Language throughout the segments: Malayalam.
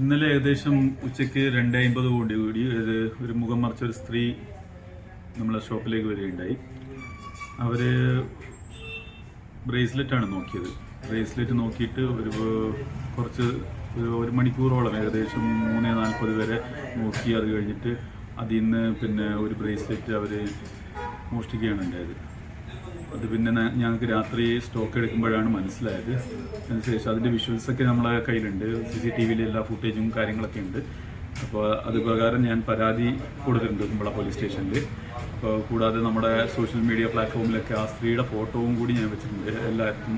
ഇന്നലെ ഏകദേശം ഉച്ചയ്ക്ക് രണ്ട് അമ്പത് കോടി കൂടി ഒരു മുഖം മറിച്ച ഒരു സ്ത്രീ നമ്മളെ ഷോപ്പിലേക്ക് വരികയുണ്ടായി. അവർ ബ്രേസ്ലെറ്റ് ആണ് നോക്കിയത്. ബ്രേസ്ലെറ്റ് നോക്കിയിട്ട് ഒരു കുറച്ച് ഒരു മണിക്കൂറോളം ഏകദേശം മൂന്ന് നാൽപ്പത് വരെ നോക്കി അത് കഴിഞ്ഞിട്ട് അതിൽ നിന്ന് പിന്നെ ഒരു ബ്രേസ്ലെറ്റ് അവർ മോഷ്ടിക്കുകയാണ് ഉണ്ടായത്. അത് പിന്നെ ഞങ്ങൾക്ക് രാത്രി സ്റ്റോക്ക് എടുക്കുമ്പോഴാണ് മനസ്സിലായത്. അതിനുശേഷം അതിന്റെ വിഷ്വൽസൊക്കെ നമ്മളെ കയ്യിലുണ്ട്. സി സി ടി വിയിലെ എല്ലാ ഫുട്ടേജും കാര്യങ്ങളൊക്കെ ഉണ്ട്. അപ്പോൾ അത് പ്രകാരം ഞാൻ പരാതി കൊടുത്തിട്ടുണ്ട് കുമ്പള പോലീസ് സ്റ്റേഷനിൽ അപ്പോൾ കൂടാതെ നമ്മുടെ സോഷ്യൽ മീഡിയ പ്ലാറ്റ്ഫോമിലൊക്കെ ആ സ്ത്രീയുടെ ഫോട്ടോവും കൂടി ഞാൻ വെച്ചിട്ടുണ്ട്. എല്ലാവർക്കും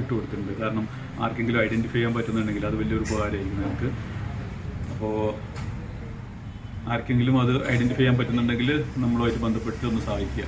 ഇട്ടു കൊടുത്തിട്ടുണ്ട്. കാരണം ആർക്കെങ്കിലും ഐഡന്റിഫൈ ചെയ്യാൻ പറ്റുന്നുണ്ടെങ്കിൽ അത് വലിയൊരു ഉപകാരമായിരിക്കും ഞങ്ങൾക്ക് അപ്പോൾ ആർക്കെങ്കിലും അത് ഐഡന്റിഫൈ ചെയ്യാൻ പറ്റുന്നുണ്ടെങ്കിൽ നമ്മളുമായിട്ട് ബന്ധപ്പെട്ട് ഒന്ന് സഹായിക്കുക.